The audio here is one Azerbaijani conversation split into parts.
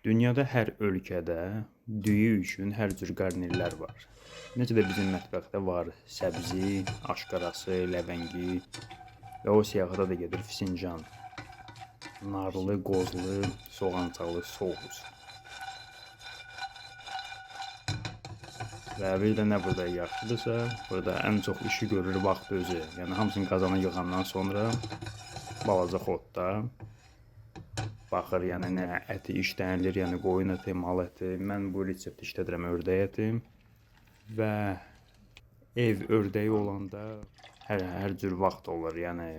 Dünyada hər ölkədə düyü üçün hər cür qarnirlər var. Necə də bizim mətbəxdə var səbzi, aşqarası, ləvəngi və o siyahıda da gedir fincan. Narlı, qozlu, soğançalı sous. Və bir də nə burada yaxşıdırsa, burada ən çox işi görür vaxt özü. Yəni hamısını qazana yığandan sonra balaca xodda baxır, yəni nə əti işlənilir, yəni qoyun əti, mal əti. Mən bu resepti işlədirəm ördək əti və ev ördəyi olanda hər hər cür vaxt olur. Yəni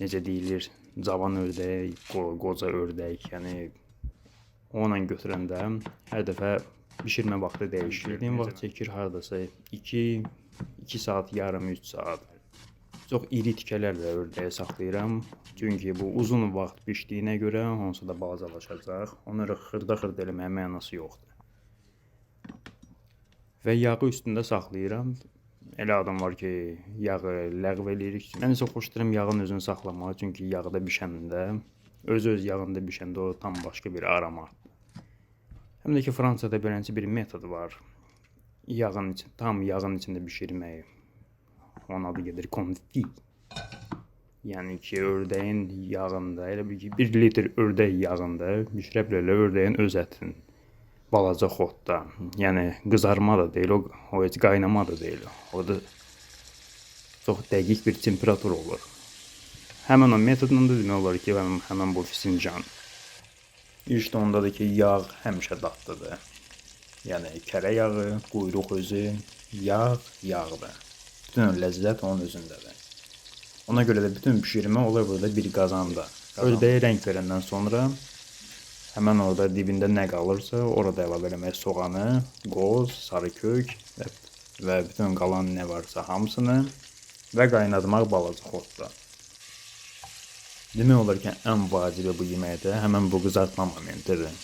necə deyilir, cavan ördək, qo- qoca ördək, yəni onunla götürəndə hər dəfə bişirmə vaxtı dəyişir. Dediyim vaxt çəkir hardasa 2 2 saat, yarım 3 saat. Çox iri tikələrlə ördəyi saxlayıram. Çünki bu uzun vaxt bişdiyinə görə onsuz da balacalaşacaq. Onu xırda-xırda eləməyə mənası yoxdur. Və yağı üstündə saxlayıram. Elə adam var ki, yağı ləğv eləyirik. Mən isə xoşlayıram yağın özünü saxlamağı, çünki yağda bişəndə, öz-öz yağında bişəndə o tam başqa bir aromatdır. Həm də ki, Fransada beləncə bir metod var. Yağın için, tam yağın içində bişirmək. Onun adı gedir konfit. Yəni ki, ördəyin yağında, elə bir ki, 1 litr ördək yağında bişirə bilərlər ördəyin öz ətini. Balaca xodda. Yəni qızarma da deyil, o, o heç qaynama da deyil. O da çox dəqiq bir temperatur olur. Həmin o metodla da demək olar ki, həmin, həmin bu fincan. İşte ondadır ki, yağ həmişə dadlıdır. Yəni kərə yağı, quyruq özü, yağ yağdır. Bütün ləzzət onun özündədir. Ona görə də bütün bişirmə olur burada bir qazanda. Ördəyə rəng verəndən sonra həmin orada dibində nə qalırsa, orada əlavə eləmək soğanı, qoz, sarı kök və, və bütün qalan nə varsa hamısını və qaynatmaq balaca xodda. Demək olar ki, ən vacibi bu yeməkdə həmin bu qızartma momentidir.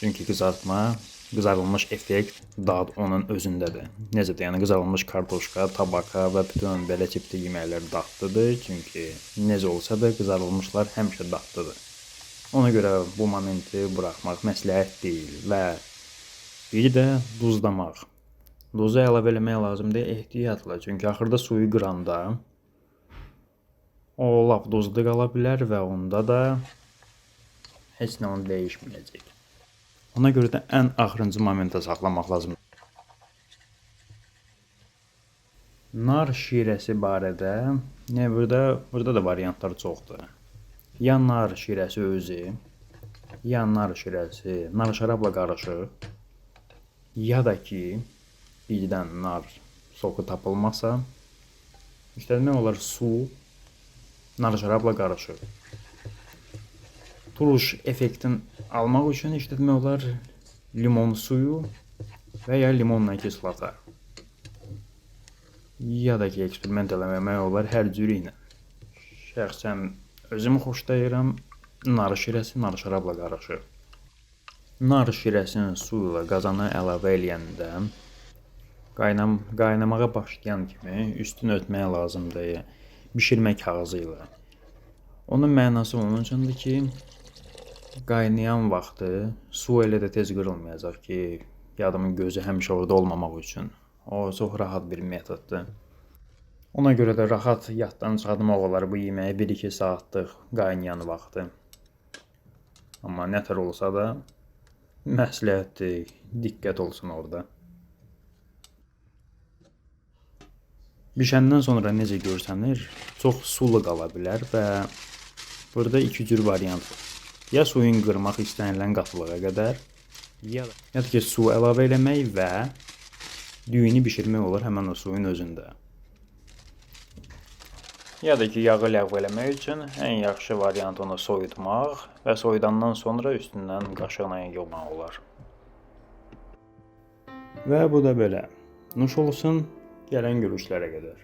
Çünki qızartma, qızarılmış effekt, dad onun özündədir. Necə də, yəni qızarılmış kartoşka, tabaka və bütün belə tipli yeməklər dadlıdır. Çünki necə olsa da qızarılmışlar həmişə dadlıdır. Ona görə bu momenti buraxmaq məsləhət deyil və bir də duzlamaq. Duzu əlavə eləmək lazımdır ehtiyatla, çünki axırda suyu qıranda o lap duzlu qala bilər və onda da heç nə onu dəyişməyəcək. Ona görə də ən axırıncı momentə saxlamaq lazımdır. Nar şirəsi barədə, nə burada, burada da variantlar çoxdur. Ya nar şirəsi özü, ya nar şirəsi nar şərabla qarışıq, ya da ki, birdən nar soku tapılmasa, işlətmək olar su, nar şərabla qarışıq. Turuş effektin almaq üçün işlətmək olar limon suyu və ya limonla kislota. Ya da ki, eksperiment eləmək olar hər cürü ilə. Şəxsən özüm xoşlayıram nar şirəsi nar şərabla qarışıq. Nar şirəsinin suyu ilə qazana əlavə eləyəndə qaynam qaynamağa başlayan kimi üstünü örtmək lazımdır bişirmə kağızı ilə. Onun mənası onun üçündür ki, qaynayan vaxtı su elə də tez qırılmayacaq ki, adamın gözü həmişə orada olmamaq üçün. O çox rahat bir metoddur. Ona görə də rahat yaddan çıxartmaq olar bu yeməyi 1-2 saatlıq qaynayan vaxtı. Amma nətər olsa da məsləhətdir, diqqət olsun orada. Bişəndən sonra necə görsənir, çox sulu qala bilər və burada iki cür variant var. Ya suyun qırmaq istənilən qatılığa qədər, ya da, ya da ki, su əlavə eləmək və düyünü bişirmək olar həmin o suyun özündə. Ya da ki, yağı ləğv eləmək üçün ən yaxşı variant onu soyutmaq və soyudandan sonra üstündən qaşıqla yığmaq olar. Və bu da belə. Nuş olsun, gələn görüşlərə qədər.